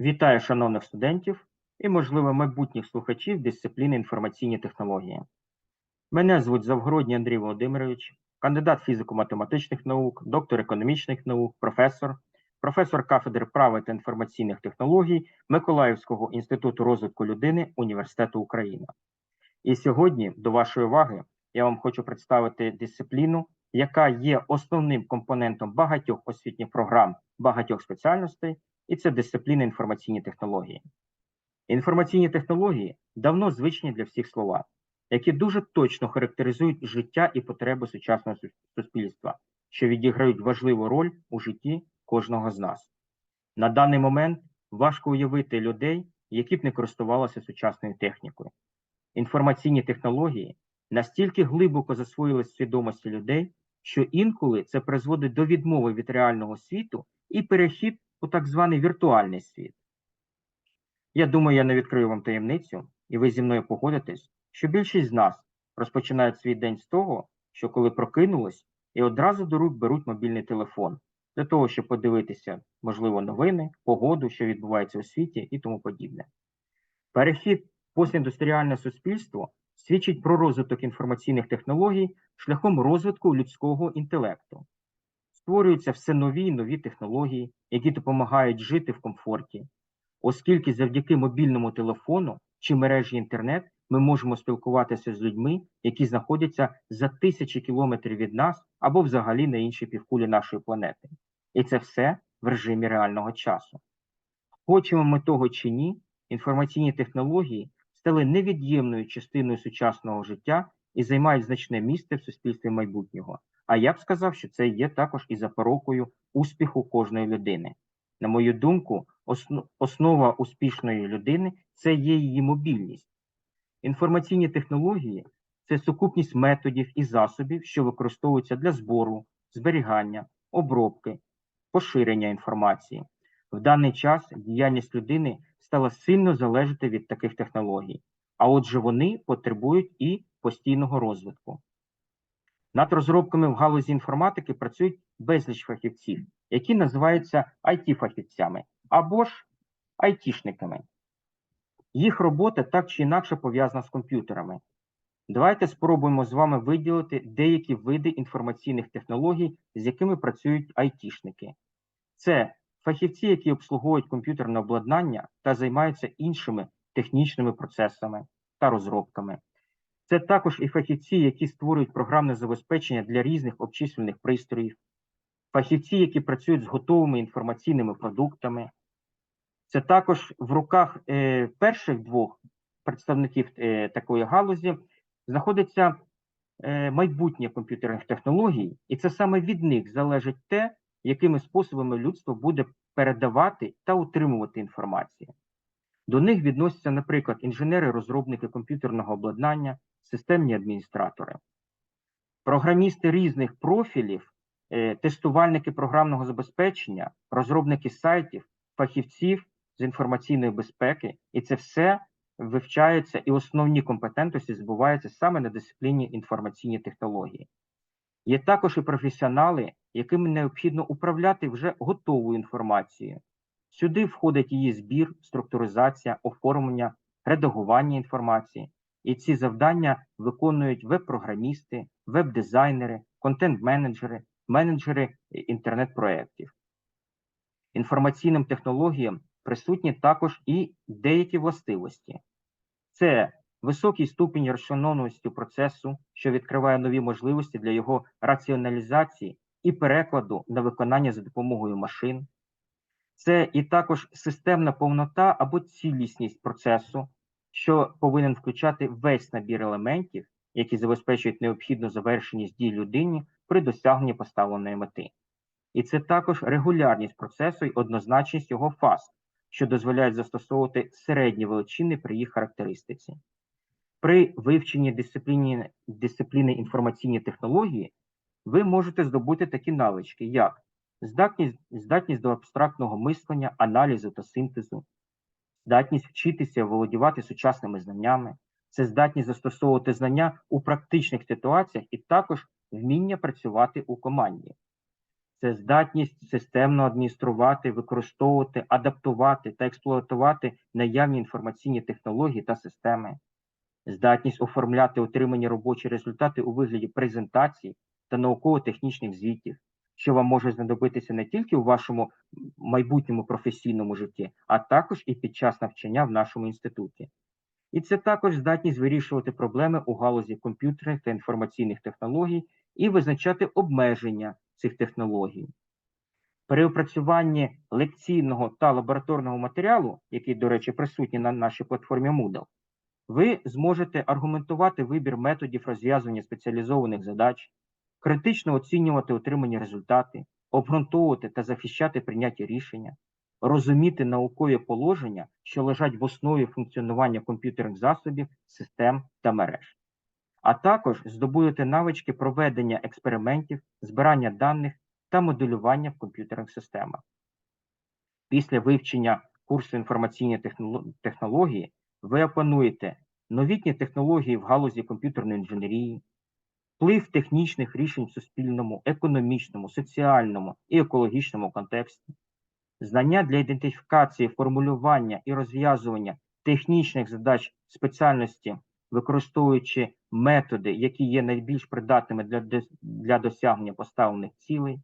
Вітаю шановних студентів і, можливо, майбутніх слухачів дисципліни інформаційні технології. Мене звуть Завгородній Андрій Володимирович, кандидат фізико-математичних наук, доктор економічних наук, професор, професор кафедри права та інформаційних технологій Миколаївського інституту розвитку людини Університету України. І сьогодні, до вашої уваги, я вам хочу представити дисципліну, яка є основним компонентом багатьох освітніх програм, багатьох спеціальностей, і це дисципліна інформаційні технології. Інформаційні технології давно звичні для всіх слова, які дуже точно характеризують життя і потреби сучасного суспільства, що відіграють важливу роль у житті кожного з нас. На даний момент важко уявити людей, які б не користувалися сучасною технікою. Інформаційні технології настільки глибоко засвоїлись в свідомості людей, що інколи це призводить до відмови від реального світу і перехід у так званий віртуальний світ. Я думаю, я не відкрию вам таємницю, і ви зі мною погодитесь, що більшість з нас розпочинають свій день з того, що коли прокинулись, і одразу до рук беруть мобільний телефон для того, щоб подивитися, можливо, новини, погоду, що відбувається у світі і тому подібне. Перехід постіндустріальне суспільство свідчить про розвиток інформаційних технологій шляхом розвитку людського інтелекту. Створюються все нові і нові технології, які допомагають жити в комфорті, оскільки завдяки мобільному телефону чи мережі інтернет ми можемо спілкуватися з людьми, які знаходяться за тисячі кілометрів від нас або взагалі на іншій півкулі нашої планети. І це все в режимі реального часу. Хочемо ми того чи ні, інформаційні технології стали невід'ємною частиною сучасного життя і займають значне місце в суспільстві майбутнього. А я б сказав, що це є також і запорукою успіху кожної людини. На мою думку, основа успішної людини це є її мобільність. Інформаційні технології це сукупність методів і засобів, що використовуються для збору, зберігання, обробки, поширення інформації. В даний час діяльність людини стала сильно залежати від таких технологій, а отже, вони потребують і постійного розвитку. Над розробками в галузі інформатики працюють безліч фахівців, які називаються IT-фахівцями або ж айтішниками. Їх робота так чи інакше пов'язана з комп'ютерами. Давайте спробуємо з вами виділити деякі види інформаційних технологій, з якими працюють айтішники. Це фахівці, які обслуговують комп'ютерне обладнання та займаються іншими технічними процесами та розробками. Це також і фахівці, які створюють програмне забезпечення для різних обчислювальних пристроїв, фахівці, які працюють з готовими інформаційними продуктами. Це також в руках е, перших двох представників е, такої галузі знаходиться е, майбутнє комп'ютерних технологій, і це саме від них залежить те, якими способами людство буде передавати та утримувати інформацію. До них відносяться, наприклад, інженери-розробники комп'ютерного обладнання, системні адміністратори, програмісти різних профілів, е, тестувальники програмного забезпечення, розробники сайтів, фахівців з інформаційної безпеки, і це все вивчається і основні компетентності збуваються саме на дисципліні інформаційні технології. Є також і професіонали, яким необхідно управляти вже готовою інформацією. Сюди входить її збір, структуризація, оформлення, редагування інформації. І ці завдання виконують веб-програмісти, веб-дизайнери, контент-менеджери, менеджери інтернет-проєктів. Інформаційним технологіям присутні також і деякі властивості. Це високий ступінь розшанованості процесу, що відкриває нові можливості для його раціоналізації і перекладу на виконання за допомогою машин. Це і також системна повнота або цілісність процесу, що повинен включати весь набір елементів, які забезпечують необхідну завершеність дій людині при досягненні поставленої мети. І це також регулярність процесу і однозначність його фаз, що дозволяють застосовувати середні величини при їх характеристиці. При вивченні дисципліни, дисципліни інформаційні технології ви можете здобути такі навички, як здатність, здатність до абстрактного мислення, аналізу та синтезу, здатність вчитися володівати сучасними знаннями, це здатність застосовувати знання у практичних ситуаціях і також вміння працювати у команді. це здатність системно адмініструвати, використовувати, адаптувати та експлуатувати наявні інформаційні технології та системи, здатність оформляти отримані робочі результати у вигляді презентацій та науково-технічних звітів, що вам може знадобитися не тільки у вашому майбутньому професійному житті, а також і під час навчання в нашому інституті. І це також здатність вирішувати проблеми у галузі комп'ютерних та інформаційних технологій і визначати обмеження цих технологій. При опрацюванні лекційного та лабораторного матеріалу, який, до речі, присутній на нашій платформі Moodle, ви зможете аргументувати вибір методів розв'язування спеціалізованих задач, критично оцінювати отримані результати, обґрунтовувати та захищати прийняті рішення, розуміти наукові положення, що лежать в основі функціонування комп'ютерних засобів, систем та мереж, а також здобудете навички проведення експериментів, збирання даних та моделювання в комп'ютерних системах. Після вивчення курсу інформаційні технології ви опануєте новітні технології в галузі комп'ютерної інженерії, вплив технічних рішень в суспільному, економічному, соціальному і екологічному контексті, знання для ідентифікації, формулювання і розв'язування технічних задач спеціальності, використовуючи методи, які є найбільш придатними для, для досягнення поставлених цілей,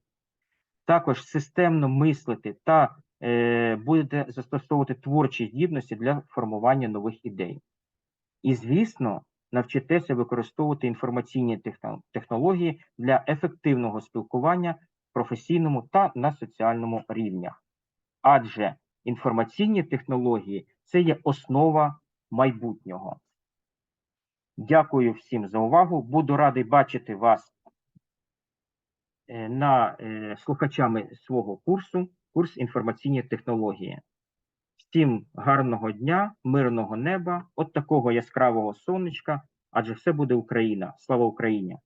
також системно мислити та е, будете застосовувати творчі здібності для формування нових ідей. І, звісно, навчитеся використовувати інформаційні технології для ефективного спілкування професійному та на соціальному рівнях. Адже інформаційні технології це є основа майбутнього. Дякую всім за увагу. Буду радий бачити вас е, на е, слухачами свого курсу, курс інформаційні технології. Всім гарного дня, мирного неба, от такого яскравого сонечка, адже все буде Україна. Слава Україні!